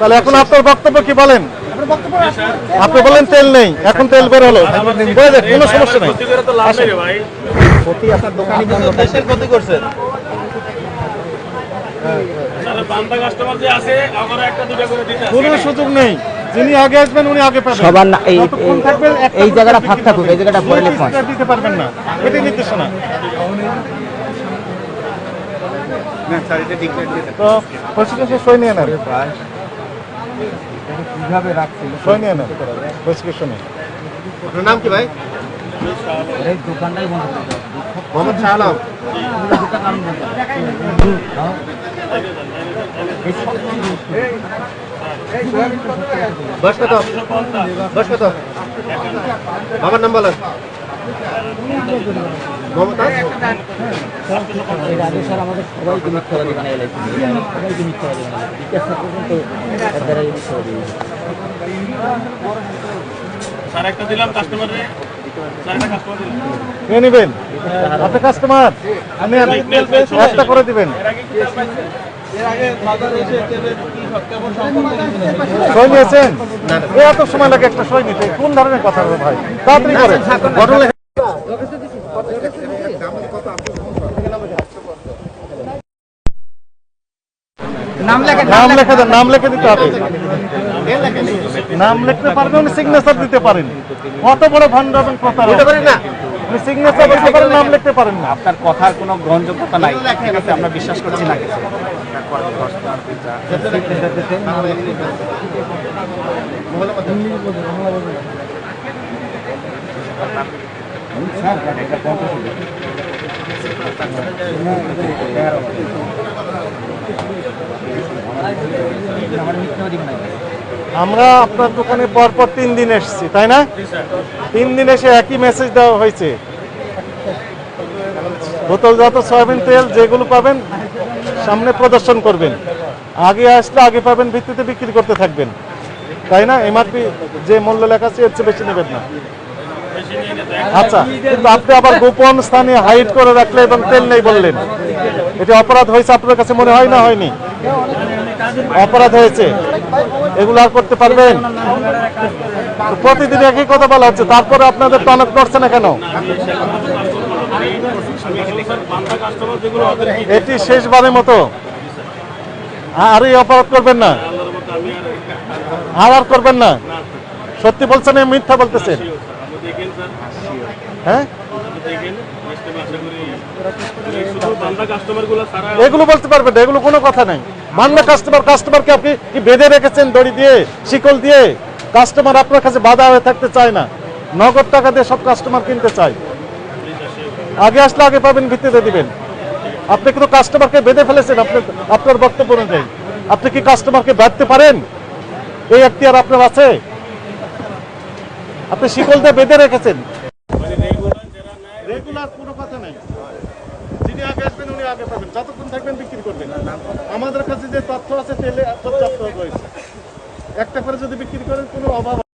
তাহলে এখন আপনার বক্তব্য কি বলেন? আপনি বলেন তেল নেই এখন তেল বের হলো। কোনো সমস্যা নেই। ক্ষতি আপনার দোকানই দেশের ক্ষতি করছেন কোনো সুযোগ নেই। যিনি আগে আসবেন উনি আগে পাবেন। সবার না- এই- জায়গাটা ফাঁক থাকুক, এই জায়গাটা দিতে পারবেন না। এটাই নির্দেশনা। তো প্রসিকিউশন সই নিয়ে নেন। কীভাবে রাখছি সই নিয়ে নেন প্রসিকিউশনে আপনার নাম কি ভাই? এই দোকানটাই বন্ধ মোহাম্মদ শাহ আলম কত? কত? বাবার নাম বলেন। এর আগে স্যার আমাদের সবাইকে মিথ্যাবাদী বানিয়ে লাগছে সবাইকে মিথ্যাবাদী বানিয়ে বিকাশ পর্যন্ত এর দ্বারাই মিথ্যাবাদী স্যার একটা দিলাম কাস্টমারে কাস্টমার নিয়ে নেবেন আপনি কাস্টমার আমি একটা করে দিবেন সই নিয়েছেন এত সময় লাগে একটা সই নিতে। কোন ধরনের কথা বলে ভাই? তাড়াতাড়ি করেন ঘটনা নাম লেখা দেন। নাম লিখে দিতে হবে। নাম লিখতে পারবেন সিগনেচার দিতে পারেন। কত বড় ভান্ডার এবং পারি সিগনেচার পারেন নাম লিখতে পারেন না। আপনার কথার কোনো গ্রহণযোগ্যতা নাই। ঠিক আছে আমরা বিশ্বাস করছি না কিছু। আমরা আপনার দোকানে পরপর তিন দিন এসেছি তাই না? তিন দিন এসে একই মেসেজ দেওয়া হয়েছে। বোতলজাত সয়াবিন তেল যেগুলো পাবেন সামনে প্রদর্শন করবেন। আগে আসলে আগে পাবেন ভিত্তিতে বিক্রি করতে থাকবেন। তাই না? এমআরপি যে মূল্য লেখা আছে এর চেয়ে বেশি নেবেন না। আচ্ছা কিন্তু আপনি আবার গোপন স্থানে হাইড করে রাখলে এবং তেল নেই বললেন। এটা অপরাধ হয়েছে আপনার কাছে মনে হয় না হয়নি? অপরাধ হয়েছে। এগুলো আর করতে পারবেন? প্রতিদিন একই কথা বলা হচ্ছে। তারপরে আপনাদের টনক করছে না কেন? এটি শেষবারের মতো। আর এই অপরাধ করবেন না। আর করবেন না। সত্যি বলছেন, মিথ্যা বলতেছেন। হ্যাঁ? এগুলো বলতে পারবেন এগুলো কোনো কথা নাই। মান্য কাস্টমার কাস্টমারকে আপনি কি বেঁধে রেখেছেন দড়ি দিয়ে, শিকল দিয়ে? কাস্টমার আপনার কাছে বাধা হয়ে থাকতে চায় না। নগদ টাকা দিয়ে সব কাস্টমার কিনতে চায়। আগে আসলে আগে পাবেন, ভিত্তিতে দিবেন। আপনি কিন্তু কাস্টমারকে বেঁধে ফেলেছেন, আপনার আপনার বক্তব্য অনুযায়ী। আপনি কি কাস্টমারকে বাঁধতে পারেন? এই এখতিয়ার আপনার আছে? আপনি শিকল দিয়ে বেঁধে রেখেছেন। কথা যিনি আগে আসবেন, উনি আগে পাবেন। যতক্ষণ থাকবেন বিক্রি করবেন। আমাদের কাছে যে তথ্য আছে, তেলে তথ্য রয়েছে। একটা করে যদি বিক্রি করেন, কোনো অভাব